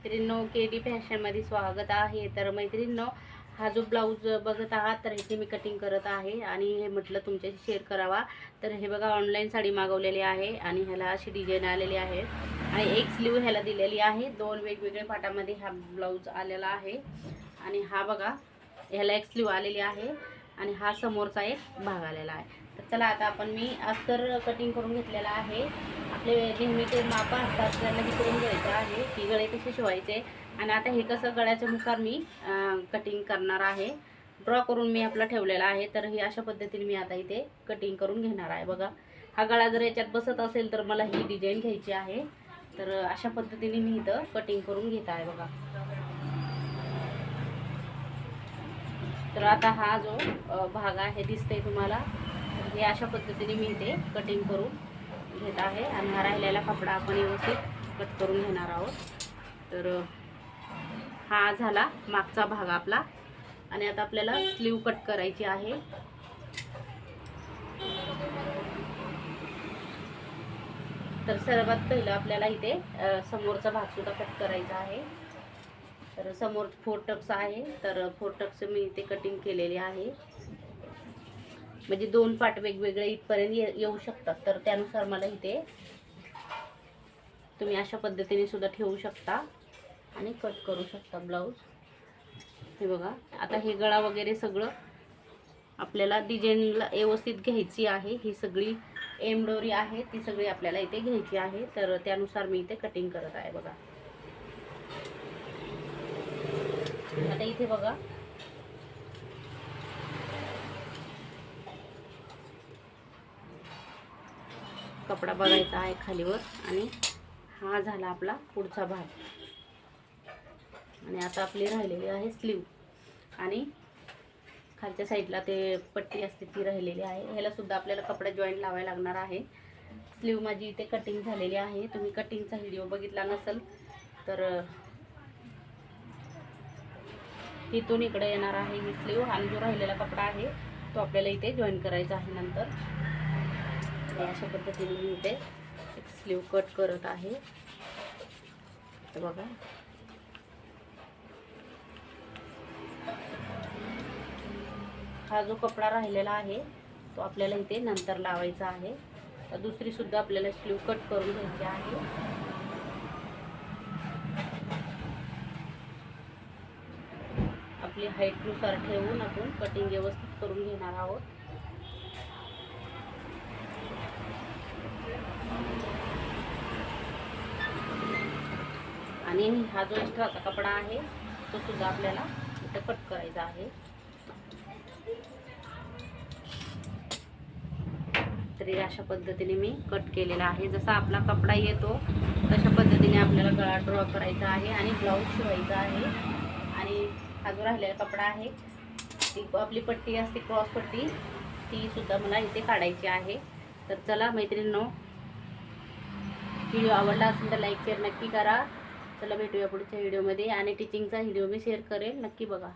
मैत्रिणींनो के डी फॅशनमध्ये स्वागत आहे. तर मैत्रिणींनो हा जो ब्लाऊज बघत आहात तर ह्याची मी कटिंग करत आहे आणि हे म्हटलं तुमच्याशी शेअर करावा. तर हे बघा ऑनलाईन साडी मागवलेली आहे आणि ह्याला अशी डिझाईन आलेली आहे. आणि एक स्लीव ह्याला दिलेली आहे. दोन वेगवेगळ्या पाटामध्ये हा ब्लाऊज आलेला आहे. आणि हा बघा ह्याला एक स्लीव आलेली आहे आणि हा समोरचा एक भाग आलेला आहे. तर चला आता आपण मी अस्तर कटिंग करून घेतलेला आहे. आपले नेहमीचे माप असतात त्यांना हे करून घ्यायचं आहे की गळे कसे शिवायचे? आणि आता हे कसं गळ्याच्या मुखार मी कटिंग करणार आहे. ड्रॉ करून मी आपला ठेवलेला आहे तर हे अशा पद्धतीने मी आता इथे कटिंग करून घेणार आहे. बघा हा गळा जर याच्यात बसत असेल तर मला ही डिझाईन घ्यायची आहे. तर अशा पद्धतीने मी इथं कटिंग करून घेत आहे बघा. तर आता हा जो भाग आहे दिसतंय तुम्हाला. तर हे अशा पद्धतीने मी इथे कटिंग करून घेत आहे. आणि हा राहिलेला कपडा आपण व्यवस्थित कट करून घेणार आहोत. तर हा झाला मागचा भाग आपला. आणि आता आपल्याला स्लीव कट करायची आहे. तर सर्वात पहिलं आपल्याला इथे समोरचा भाग सुद्धा कट करायचा आहे. तर समोर फोर टक्स आहे. तर फोर टक्स मी इथे कटिंग केलेले आहे. म्हणजे दोन पार्ट वेगवेगळे इथपर्यंत ये येऊ शकतात. तर त्यानुसार मला इथे तुम्ही अशा पद्धतीने सुद्धा ठेवू शकता आणि कट करू शकता ब्लाऊज हे बघा. आता हे गळा वगैरे सगळं आपल्याला डिझाईनला व्यवस्थित घ्यायची आहे. ही सगळी एमडोरी आहे. ती सगळी आपल्याला इथे घ्यायची आहे. तर त्यानुसार मी इथे कटिंग करत आहे बघा. आता इथे बघा. कपडा बघायचा आहे खालीवर आणि हा झाला आपला पुढचा भाग. आणि आता आपली राहिलेली आहे स्लीव आणि खालच्या साईडला ते पट्टी असते ती राहिलेली आहे. ह्याला सुद्धा आपल्याला कपडा जॉईंट लावायला लागणार आहे. स्लीव माझी इथे कटिंग झालेली आहे. तुम्ही कटिंगचा व्हिडिओ बघितला नसेल तर इथून इकडे येणार आहे ही स्लीव आणि जो राहिलेला कपडा आहे तो आपल्याला इथे जॉईन करायचा आहे नंतर. आणि अशा पद्धतीने मी इथे एक स्लीव कट करत आहे. तर बघा. हा जो कपडा राहिलेला आहे तो आपल्याला इथे नंतर लावायचा आहे. तर दुसरी सुद्धा आपल्याला स्लीव कट करून घ्यायची आहे. आपली हाईटनुसार ठेवून आपण कटिंग व्यवस्थित करून घेणार आहोत. आणि हा जो एक्स्ट्राचा कपडा आहे तो सुद्धा आपल्याला इथं कट करायचा आहे. तरी अशा पद्धतीने मी कट केलेला आहे. जसा आपला कपडा येतो तशा पद्धतीने आपल्याला गळा ड्रॉ करायचा आहे आणि ब्लाऊज शिवायचा आहे. आणि हा जो राहिलेला कपडा आहे ती आपली पट्टी असते क्रॉस पट्टी ती सुद्धा मला इथे काढायची आहे. तर चला मैत्रिणींनो व्हिडिओ आवडला असेल तर लाईक शेअर नक्की करा. चला भेटूया पुढच्या व्हिडिओमध्ये आणि टीचिंगचा व्हिडिओ मी शेअर करेल. नक्की बघा.